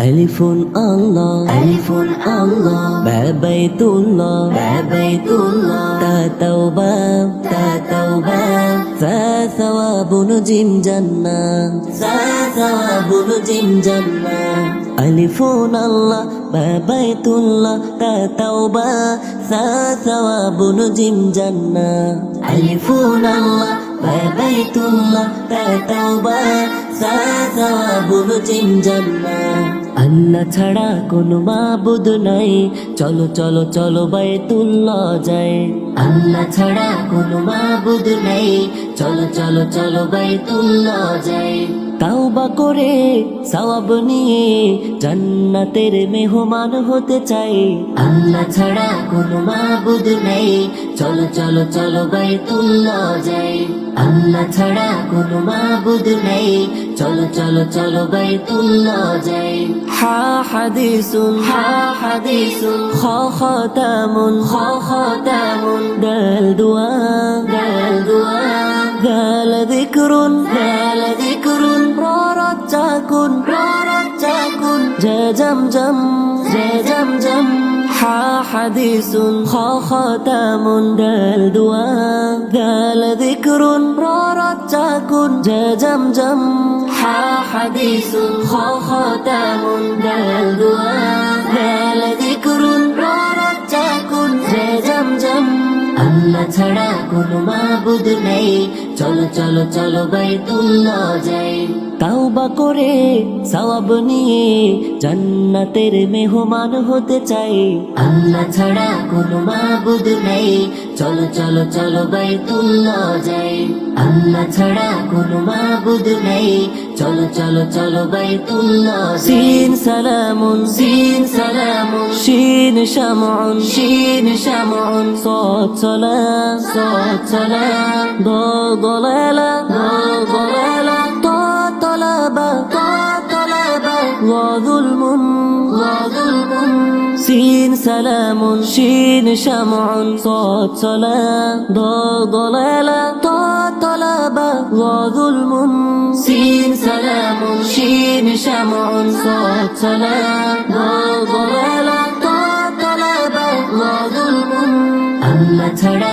ألف الله ألف الله بابيت الله بابيت الله تا توبة تا توبة ثا ثواب نجم جنة ثا ثواب نجم جنة ألف الله بابيت الله تا توبة ثا ثواب نجم جنة ألف الله بابيت الله تا توبة ثا ثواب نجم جنة আল্লাহ ছাড়া কোনো মাবুদ নাই চলো চলো চলো বাইতুল্লাহ যায় আল্লাহ ছাড়া কোনো মাবুদ নাই চলো চলো চলো বাইতুল্লাহ যায় তাওবা করে সওয়াব নিয়ে জান্নাতের মেহমান হতে চাই। আল্লাহ ছাড়া কোনো মাবুদ নেই। চলো চলো চলো বাইতুল্লাহ যাই। আল্লাহ ছাড়া কোনো মাবুদ নেই। চলো চলো চলো বাইতুল্লাহ যাই। হা হাদিসুন হা হাদিসুন। খ খতামুন খ খতামুন। দাল দুয়া দাল দুয়া। দাল যিকরুন দাল যিকরুন ররজাকুন ররজাকুন জা জমজম জা জমজম হা হাদিসুন খ খতামুন দাল দুয়া দাল যিকরুন ররজাকুন জা জমজম হা হাদিসুন খ খতামুন দাল দুয়া দাল যিকরুন ররজাকুন জা জমজম আল্লাহ ছাড়া কোনো মাবুদ নেই। চলো চলো চলো বাইতুল্লাহ যাই। তাওবা করে সওয়াব নিয়ে জান্নাতের মেহমান হতে চাই। আল্লাহ ছাড়া কোনো মাবুদ নেই। চলো চলো চলো বাইতুল্লাহ যাই। আল্লাহ ছাড়া কোনো মাবুদ নেই। চলো চলো চলো বাইতুল্লাহ সিন সালামুন সিন সালামুন। শিন শামুন শিন শামুন। সালাম। صوتنا ضلالة ضلالة طلبة طلبة وظلم وظلم سين سلام شين شمع صوت صلاة ضا ضلالة طلبة وظلم سين سلام شين شمع صوت صلاة ضا ضلالة طلبة وظلم الله ترى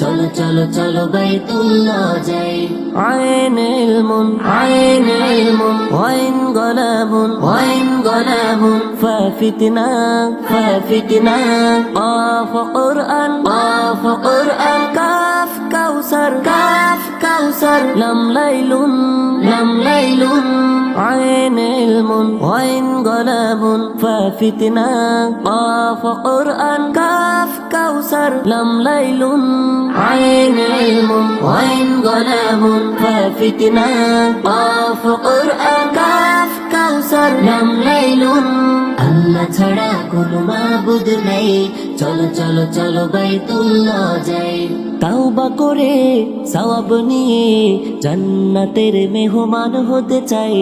চলো চলো চলো বাইতুল্লাহ যাই আইন ইলমুন আইন ইলমুন ওয়াইন গলাবুন ওয়াইন গলাবুন ফাফিতনা ফাফিতনা قاف قرآن قاف قرآن كاف كوثر كاف كوثر لم ليل لم ليل عين علم وعين قلم ففتنا قاف قرآن كاف كوثر لم ليل عين علم وعين قلم ففتنا قاف قرآن كاف كوثر لم ليل আল্লাহ ছাড়া কোনো মাবুদ নেই চলো চলো চলো বাইতুল্লাহ যাই। তাওবা করে সওয়াব নিয়ে জান্নাতের মেহমান হতে চাই।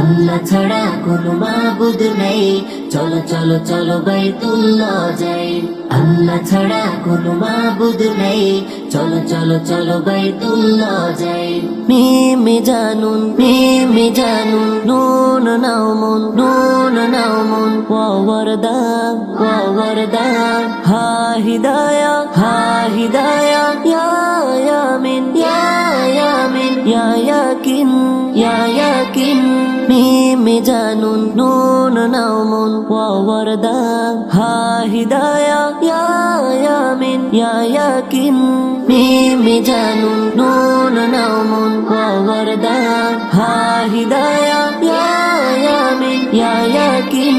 আল্লাহ ছাড়া কোনো মাবুদ নেই। চলো চলো চলো বাইতুল্লাহ যাই। আল্লাহ ছাড়া কোনো মাবুদ নেই। চলো চলো চলো বাইতুল্লাহ যাই। মিমে জানুন মিমে জানুন। নুন নাউমুন নুন নাউমুন ওয়ারদা ওয়ারদা হিদায়া হা হিদায়া ইয়া ইয়ামিন ইয়া ইয়া ইয়াকিন মিমে জানুন নুন নাউমুন ওয়ারদা হা হিদায়া ইয়া ইয়ামিন ইয়া ইয়াকিন মিমে জানুন নুন নাউমুন ওয়ারদা হা হিদায়া ইয়া ইয়ামিন ইয়া ইয়াকিন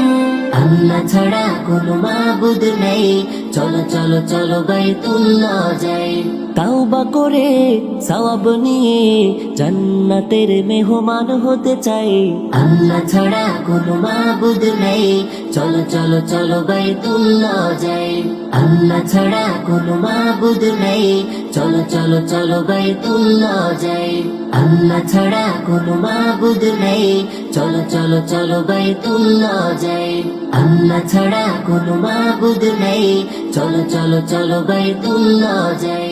আল্লাহ ছাড়া কোনো মাবুদ নেই। চলো চলো চলো বাইতুল্লাহ যাই। তাওবা করে সওয়াব নিয়ে জান্নাতের মেহমান হতে চাই। আল্লাহ ছাড়া কোনো মাবুদ নেই। চলো চলো চলো বাইতুল্লাহ যাই। আল্লাহ ছাড়া কোনো মাবুদ নেই। চলো চলো চলো বাইতুল্লাহ যাই। আল্লাহ ছাড়া কোনো মাবুদ নেই। চলো চলো চলো বাইতুল্লাহ যাই। আল্লাহ ছাড়া কোনো মাবুদ নেই। চলো চলো চলো বাইতুল্লাহ যাই।